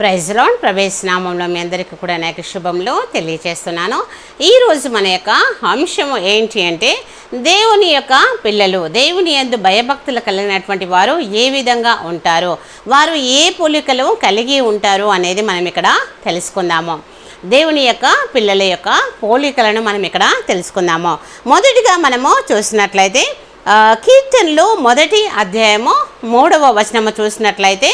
Praise ప్రవేశ ప్రవేశనామంలో మీ అందరికీ కూడా అనేక శుభములు తెలియచేస్తున్నాను. ఈరోజు మన యొక్క అంశము ఏంటి అంటే దేవుని యొక్క పిల్లలు దేవుని ఎందు భయభక్తులు కలిగినటువంటి వారు ఏ విధంగా ఉంటారు వారు ఏ పోలికలు కలిగి ఉంటారు అనేది మనం ఇక్కడ తెలుసుకుందాము. దేవుని యొక్క పిల్లల యొక్క పోలికలను మనం ఇక్కడ తెలుసుకుందాము. మొదటిగా మనము చూసినట్లయితే కీర్తనలు మొదటి అధ్యాయము మూడవ వచనము చూసినట్లయితే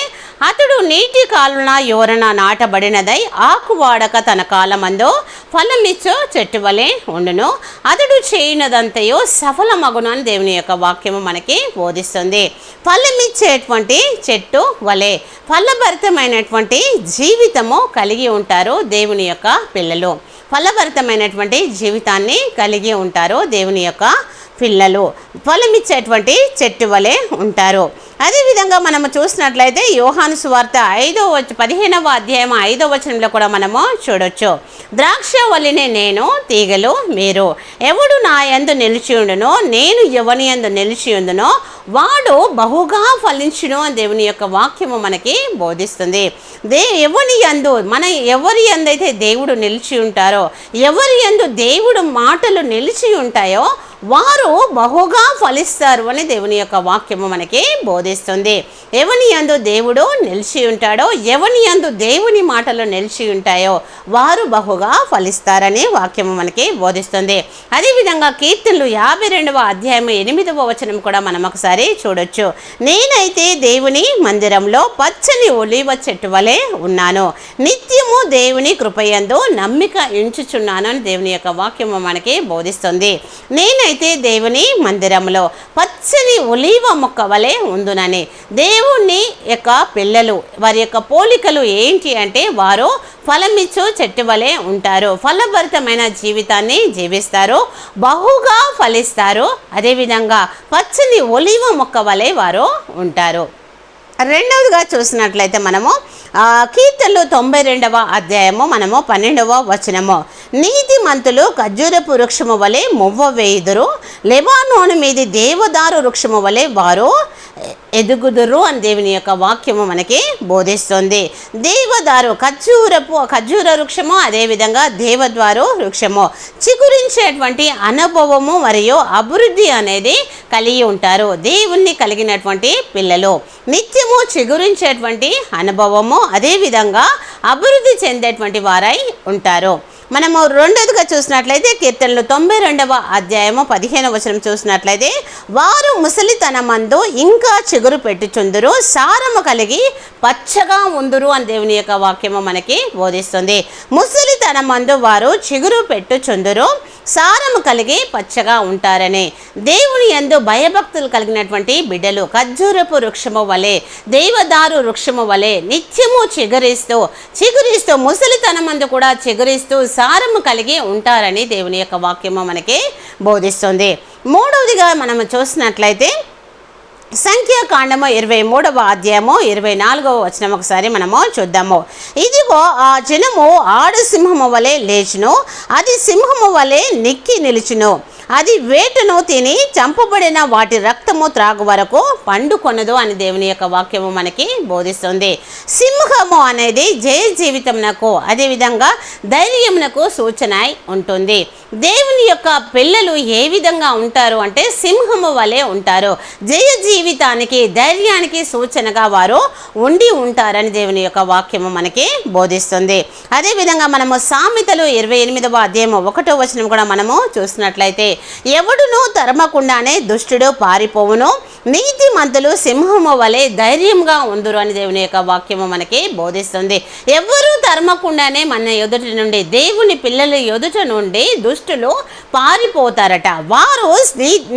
అతడు నీటి కాలున యోరన నాటబడినదై ఆకు వాడక తన కాలమందు ఫలమిచ్చో చెట్టు వలె ఉండును. అతడు చేయనదంతయో సఫలమగును అని దేవుని యొక్క వాక్యము మనకి బోధిస్తుంది. ఫలమిచ్చేటువంటి చెట్టు వలె ఫలభరితమైనటువంటి జీవితము కలిగి ఉంటారు దేవుని యొక్క పిల్లలు. ఫలభరితమైనటువంటి జీవితాన్ని కలిగి ఉంటారు దేవుని యొక్క పిల్లలు. ఫలమిచ్చేటువంటి చెట్టు వలె ఉంటారు. అదేవిధంగా మనము చూసినట్లయితే యోహాను సువార్త ఐదో వచ్చ పదిహేనవ అధ్యాయం ఐదో వచనంలో కూడా మనము చూడొచ్చు. ద్రాక్ష వలినే నేను తీగలు మీరు. ఎవడు నా యందు నిలిచి ఉండునో నేను ఎవని యందు నిలిచి ఉండునో వాడు బహుగా ఫలించును అని దేవుని యొక్క వాక్యము మనకి బోధిస్తుంది. దే ఎవని యందు మన ఎవరి యందైతే దేవుడు నిలిచి ఉంటారో ఎవరి యందు దేవుడు మాటలు నిలిచి ఉంటాయో వారు బహుగా ఫలిస్తారు అని దేవుని యొక్క వాక్యము మనకి బోధిస్తుంది. ఎవని యందు దేవుడు నిలిచి ఉంటాడో ఎవని యందు దేవుని మాటలు నిలిచి ఉంటాయో వారు బహుగా ఫలిస్తారని వాక్యము మనకి బోధిస్తుంది. అదేవిధంగా కీర్తనలు యాభై రెండవ అధ్యాయం ఎనిమిదవ వచనం కూడా మనం ఒకసారి చూడొచ్చు. నేనైతే దేవుని మందిరంలో పచ్చని ఒలివ చెట్టు వలె ఉన్నాను. నిత్యము దేవుని కృపయందు నమ్మిక ఎంచుచున్నాను అని దేవుని యొక్క వాక్యము మనకి బోధిస్తుంది. నేనైతే అయితే దేవుని మందిరంలో పచ్చని ఒలీవ మొక్క వలె ఉందునని. దేవుని యొక్క పిల్లలు వారి యొక్క పోలికలు ఏంటి అంటే వారు ఫలమిచ్చు చెట్టు వలె ఉంటారు. ఫలభరితమైన జీవితాన్ని జీవిస్తారు. బహుగా ఫలిస్తారు. అదేవిధంగా పచ్చని ఒలీవ మొక్క వలె వారు ఉంటారు. రెండవదిగా చూసినట్లయితే మనము కీర్తనలు తొంభై రెండవ అధ్యాయము మనము పన్నెండవ వచనము. నీతిమంతులు ఖర్జూరపు వృక్షము వలె మువ్వ వేయుదురు లెబానోను మీది దేవదారు వృక్షము వలె వారు ఎదుగుదురు అని దేవుని యొక్క వాక్యము మనకి బోధిస్తుంది. దేవదారు ఖర్జూరపు ఖర్జూర వృక్షము అదేవిధంగా దేవద్వారు వృక్షము. చిగురించేటువంటి అనుభవము మరియు అభివృద్ధి అనేది కలిగి ఉంటారు దేవుణ్ణి కలిగినటువంటి పిల్లలు. నిత్యము చిగురించేటువంటి అనుభవము అదేవిధంగా అభివృద్ధి చెందేటువంటి వారై ఉంటారు. మనము రెండోదిగా చూసినట్లయితే కీర్తనలు తొంభై రెండవ అధ్యాయము పదిహేను వచనం చూసినట్లయితే వారు ముసలితనమందు ఇంకా చిగురు పెట్టుచుందురు సారము కలిగి పచ్చగా ఉందురు అని దేవుని యొక్క వాక్యము మనకి బోధిస్తుంది. ముసలితనమందు వారు చిగురు పెట్టుచుందురు సారము కలిగి పచ్చగా ఉంటారని. దేవుని యందు భయభక్తులు కలిగినటువంటి బిడ్డలు ఖర్జూరపు వృక్షము వలె దేవదారు వృక్షము వలె నిత్యము చిగురిస్తూ చిగురిస్తూ ముసలితనమందు కూడా చిగురిస్తూ సారము కలిగి ఉంటారని దేవుని యొక్క వాక్యము మనకి బోధిస్తుంది. మూడవదిగా మనం చూసినట్లయితే సంఖ్యాకాండము ఇరవై మూడవ అధ్యాయము ఇరవై నాలుగవ వచనం ఒకసారి మనము చూద్దాము. ఇదిగో ఆ జనము ఆడు సింహము వలె లేచును అది సింహము వలె నిక్కి నిలుచును. అది వేటను తిని చంపబడిన వాటి రక్తము త్రాగు వరకు పండుకొనదు అని దేవుని యొక్క వాక్యము మనకి బోధిస్తుంది. సింహము అనేది జయ జీవితమునకు అదేవిధంగా ధైర్యమునకు సూచన ఉంటుంది. దేవుని యొక్క పిల్లలు ఏ విధంగా ఉంటారు అంటే సింహము వలె ఉంటారు. జయ జీవితానికి ధైర్యానికి సూచనగా వారు ఉండి ఉంటారని దేవుని యొక్క వాక్యము మనకి బోధిస్తుంది. అదేవిధంగా మనము సామెతలు ఇరవై ఎనిమిదవ అధ్యాయము ఒకటో వచనం కూడా మనము చూసినట్లయితే ఎవడును తరమకుండానే దుష్టుడు పారిపోవును. నీతిమంతులు సింహము వలె ధైర్యంగా ఉందురు అని దేవుని యొక్క వాక్యము మనకి బోధిస్తుంది. ఎవరు తరమకుండానే మన ఎదుటి నుండి దేవుని పిల్లల ఎదుట నుండి దుష్టులు పారిపోతారట. వారు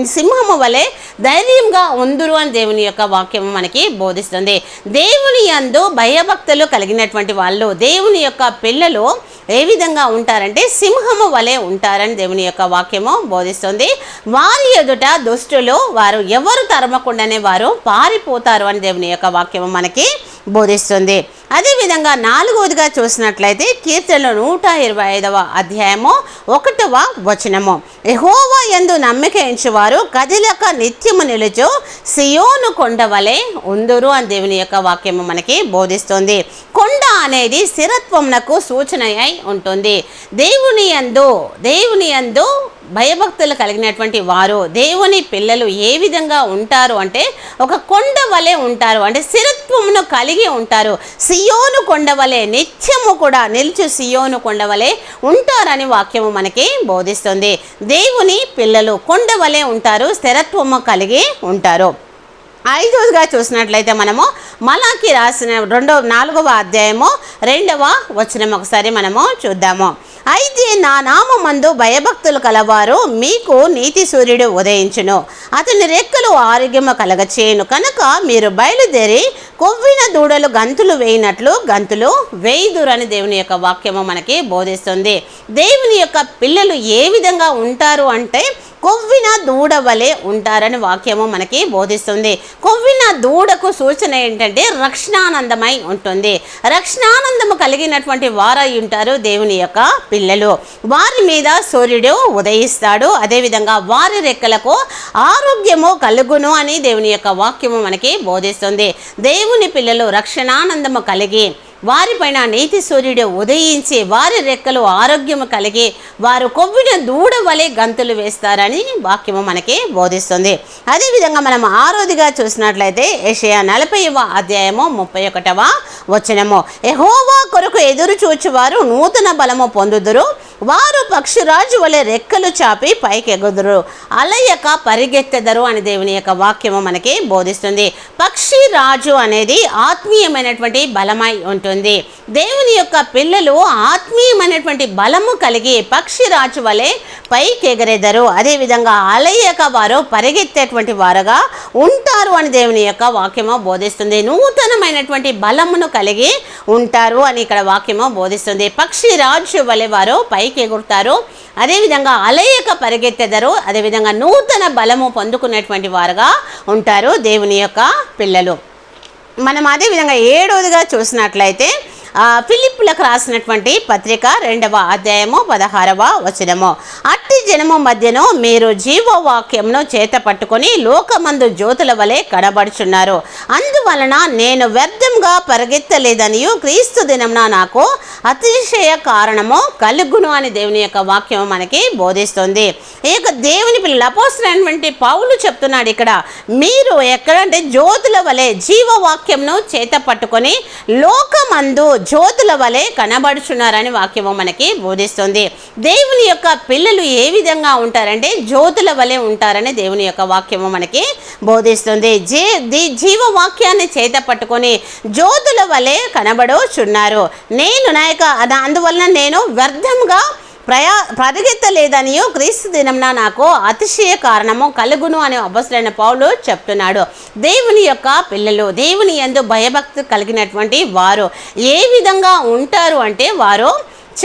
సింహము వలె ధైర్యంగా ఉందురు అని దేవుని యొక్క వాక్యం మనకి బోధిస్తుంది. దేవుని యందు భయభక్తులు కలిగినటువంటి వాళ్ళు దేవుని యొక్క పిల్లలు ఏ విధంగా ఉంటారంటే సింహము వలె ఉంటారని దేవుని యొక్క వాక్యము బోధిస్తుంది. వారి ఎదుట దుష్టులు వారు ఎవరు తరమకుండానే వారు పారిపోతారు అని దేవుని యొక్క వాక్యము మనకి బోధిస్తుంది. అదేవిధంగా నాలుగవదిగా చూసినట్లయితే కీర్తనలు నూట ఇరవై ఐదవ అధ్యాయము ఒకటవ వచనము. ఎహోవా ఎందు నమ్మిక ఎంచువారు కదిలక నిత్యము నిలుచు సియోను కొండ వలె ఉందురు అని దేవుని యొక్క వాక్యము మనకి బోధిస్తుంది. కొండ అనేది స్థిరత్వంనకు సూచన అయి ఉంటుంది. దేవుని యందు దేవుని యందు భయభక్తులు కలిగినటువంటి వారు దేవుని పిల్లలు ఏ విధంగా ఉంటారు అంటే ఒక కొండ వలె ఉంటారు. అంటే స్థిరత్వమును కలిగి ఉంటారు. సియోను కొండ వలె నిత్యము కూడా నిలిచి సియోను కొండ వలె ఉంటారని వాక్యము మనకి బోధిస్తుంది. దేవుని పిల్లలు కొండ వలె ఉంటారు స్థిరత్వము కలిగి ఉంటారు. ఐదవదిగా చూసినట్లయితే మనము మలాకి రాసిన రెండవ నాలుగవ అధ్యాయము రెండవ వచనం ఒకసారి మనము చూద్దాము. అయితే నా నామందు భయభక్తులు కలవారు మీకు నీతి సూర్యుడు ఉదయించును. అతని రెక్కలు ఆరోగ్యము కలగచేయును. కనుక మీరు బయలుదేరి కొవ్విన దూడలు గంతులు వేయినట్లు గంతులు వేయుదురని దేవుని యొక్క వాక్యము మనకి బోధిస్తుంది. దేవుని యొక్క పిల్లలు ఏ విధంగా ఉంటారు అంటే కొవ్విన దూడ వలె ఉంటారని వాక్యము మనకి బోధిస్తుంది. కొవ్విన దూడకు సూచన ఏంటంటే రక్షణానందమై ఉంటుంది. రక్షణానందము కలిగినటువంటి వారై ఉంటారు దేవుని యొక్క పిల్లలు. వారి మీద సూర్యుడు ఉదయిస్తాడు. అదేవిధంగా వారి రెక్కలకు ఆరోగ్యము కలుగును అని దేవుని యొక్క వాక్యము మనకి బోధిస్తుంది. దేవుని పిల్లలు రక్షణానందము కలిగి వారిపైన నీతి సూర్యుడు ఉదయించి వారి రెక్కలు ఆరోగ్యము కలిగి వారు కొవ్విన దూడ వలె గంతులు వేస్తారని వాక్యము మనకి బోధిస్తుంది. అదేవిధంగా మనం ఆరోదిగా చూసినట్లయితే ఏషియా నలభైవ అధ్యాయము ముప్పై ఒకటవ వచనము. ఎహోవా కొరకు ఎదురు చూచువారు నూతన బలము పొందుదురు. వారు పక్షిరాజు వలె రెక్కలు చాపి పైకెగుదురు. అలయక పరిగెత్తెదరు అని దేవుని యొక్క వాక్యము మనకి బోధిస్తుంది. పక్షి రాజు అనేది ఆత్మీయమైనటువంటి బలమై ఉంటుంది. దేవుని యొక్క పిల్లలు ఆత్మీయమైనటువంటి బలము కలిగి పక్షి రాజు వలె పైకెగరెదరు. అదేవిధంగా అలయక వారు పరిగెత్తేటువంటి వారుగా ఉంటారు అని దేవుని యొక్క వాక్యము బోధిస్తుంది. నూతనమైనటువంటి బలమును కలిగి ఉంటారు అని ఇక్కడ వాక్యము బోధిస్తుంది. పక్షి రాజు వలె వారు పైకి ఎగురుతారు అదేవిధంగా అలయక పరిగెత్తెదరు. అదేవిధంగా నూతన బలము పొందుకునేటువంటి వారుగా ఉంటారు దేవుని యొక్క పిల్లలు. మనం అదేవిధంగా ఏడవదిగా చూసినట్లయితే ఫిలిప్పులకు రాసినటువంటి పత్రిక రెండవ అధ్యాయము పదహారవ వచనము. ప్రతి జనము మధ్యను మీరు జీవవాక్యంను చేత పట్టుకొని లోకమందు జ్యోతుల వలె కడబడుచున్నారు అందువలన నేను వ్యర్థంగా పరిగెత్తలేదనియు క్రీస్తు దినంన నాకు అతిశయ కారణము కలుగును అని దేవుని యొక్క వాక్యం మనకి బోధిస్తుంది. ఈ యొక్క దేవుని పిల్లలు అపోస్తున్నటువంటి పౌలు చెప్తున్నాడు ఇక్కడ మీరు ఎక్కడంటే జ్యోతుల వలె జీవవాక్యంను చేత పట్టుకొని లోకమందు జ్యోతుల వలె కనబడుచున్నారని వాక్యము మనకి బోధిస్తుంది. దేవుని యొక్క పిల్లలు ఏ విధంగా ఉంటారంటే జ్యోతుల వలె ఉంటారని దేవుని యొక్క వాక్యము మనకి బోధిస్తుంది. జీ ది జీవవాక్యాన్ని చేత పట్టుకొని జ్యోతుల వలె కనబడుచున్నారు. నేను నా యొక్క అందువలన నేను వ్యర్థంగా ప్రయా పరిగెత్తలేదనియో క్రీస్తు దినంన నాకు అతిశయ కారణము కలుగును అనే అబ్బసులైన పౌలు చెప్తున్నాడు. దేవుని యొక్క పిల్లలు దేవుని ఎందు భయభక్తి కలిగినటువంటి వారు ఏ విధంగా ఉంటారు అంటే వారు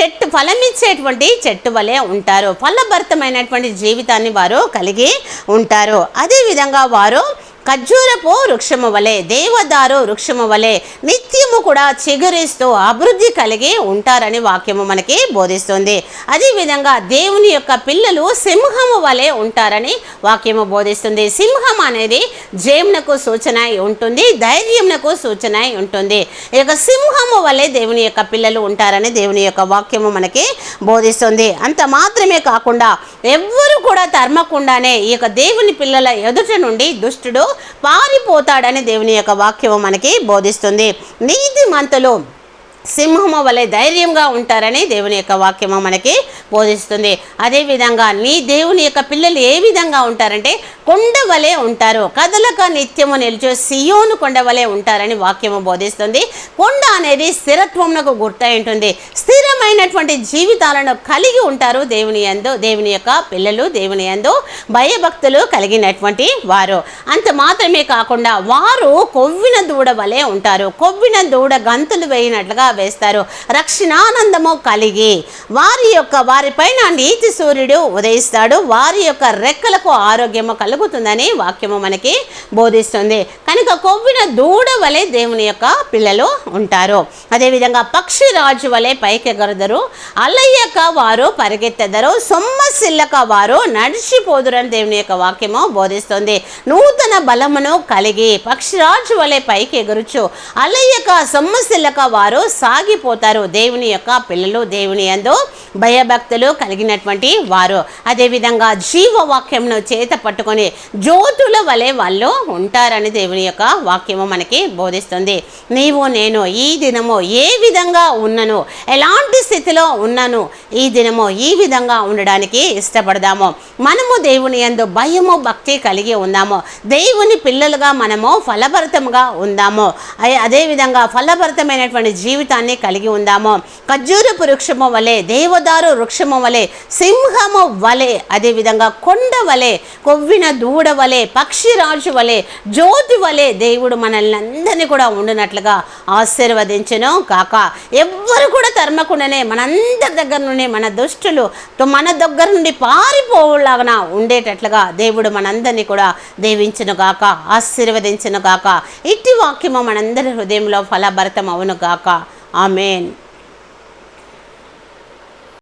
చెట్టు ఫలమిచ్చేటువంటి చెట్టు వలె ఉంటారు. ఫలభరితమైనటువంటి జీవితాన్ని వారు కలిగి ఉంటారు. అదేవిధంగా వారు ఖర్జూరపు వృక్షము వలె దేవదారు వృక్షము వలె నిత్యము కూడా చిగురిస్తూ అభివృద్ధి కలిగి ఉంటారని వాక్యము మనకి బోధిస్తుంది. అదేవిధంగా దేవుని యొక్క పిల్లలు సింహము వలె ఉంటారని వాక్యము బోధిస్తుంది. సింహం అనేది జేమునకు సూచన ఉంటుంది ధైర్యంనకు సూచన ఉంటుంది. ఈ యొక్క సింహము వలె దేవుని యొక్క పిల్లలు ఉంటారని దేవుని యొక్క వాక్యము మనకి బోధిస్తుంది. అంత మాత్రమే కాకుండా ఎవ్వరు కూడా తరమకుండానే ఈ యొక్క దేవుని పిల్లల ఎదుట నుండి దుష్టుడు పారిపోతాడని దేవుని యొక్క వాక్యము మనకి బోధిస్తుంది. నీతిమంతులు సింహము వలె ధైర్యంగా ఉంటారని దేవుని యొక్క వాక్యము మనకి బోధిస్తుంది. అదేవిధంగా నీ దేవుని యొక్క పిల్లలు ఏ విధంగా ఉంటారంటే కొండ వలె ఉంటారు. కదలక నిత్యము నిలిచే సియోను కొండ వలె ఉంటారని వాక్యము బోధిస్తుంది. కొండ అనేది స్థిరత్వమునకు గుర్తై ఉంటుంది. స్థిరమైనటువంటి జీవితాలను కలిగి ఉంటారు దేవుని యందు దేవుని యొక్క పిల్లలు దేవుని యందు భయభక్తులు కలిగినటువంటి వారు. అంత మాత్రమే కాకుండా వారు కొవ్విన దూడ వలె ఉంటారు. కొవ్విన దూడ గంతులు వేయినట్లుగా వేస్తారు. రక్షణానందము కలిగి వారి యొక్క వారిపైన నీతి సూర్యుడు ఉదయిస్తాడు. వారి యొక్క రెక్కలకు ఆరోగ్యము కలుగుతుందని వాక్యము మనకి బోధిస్తుంది. కనుక కొవ్విన దూడ వలె దేవుని యొక్క పిల్లలు ఉంటారు. అదేవిధంగా పక్షి రాజు వలె పైకి ఎగరు అలయ్యక వారు పరిగెత్తెదరు. సొమ్మసిల్లక వారు నడిచిపోదురని దేవుని యొక్క వాక్యము బోధిస్తుంది. నూతన బలమును కలిగి పక్షిరాజు వలె పైకి ఎగురుచు అలయ్యక సొమ్మసిల్లక వారు సాగిపోతారు దేవుని యొక్క పిల్లలు దేవుని యందు భయభక్తులు కలిగినటువంటి వారు. అదేవిధంగా జీవవాక్యంను చేత పట్టుకొని జ్యోతుల వలె వాళ్ళు ఉంటారని దేవుని యొక్క వాక్యము మనకి బోధిస్తుంది. నీవు నేను ఈ దినము ఏ విధంగా ఉన్నను ఎలాంటి స్థితిలో ఉన్నాను ఈ దినము ఈ విధంగా ఉండడానికి ఇష్టపడదాము. మనము దేవుని యందు భయము భక్తి కలిగి ఉందాము దేవుని పిల్లలుగా మనము ఫలభరితంగా ఉందాము. అదే- అదేవిధంగా ఫలభరితమైనటువంటి జీవితాన్ని కలిగి ఉందాము. ఖర్జూరపు వృక్షము వలె దేవదారు వృక్షము వలె సింహము వలె అదేవిధంగా కొండ వలె కొవ్విన దూడ వలె పక్షిరాజు వలె జ్యోతి వలె దేవుడు మనల్ని అందరినీ కూడా ఉండినట్లుగా ఆశీర్వదించను కాక ఎవ్వరు కూడా తరమకుండానే మనందరి దగ్గర నుండి మన దుష్టులు మన దగ్గర నుండి పారిపోలాగా ఉండేటట్లుగా దేవుడు మనందరినీ కూడా దీవించును గాక ఆశీర్వదించను గాక. ఇట్టి వాక్యము మనందరి హృదయంలో ఫలభరితం అవును గాక. Amen.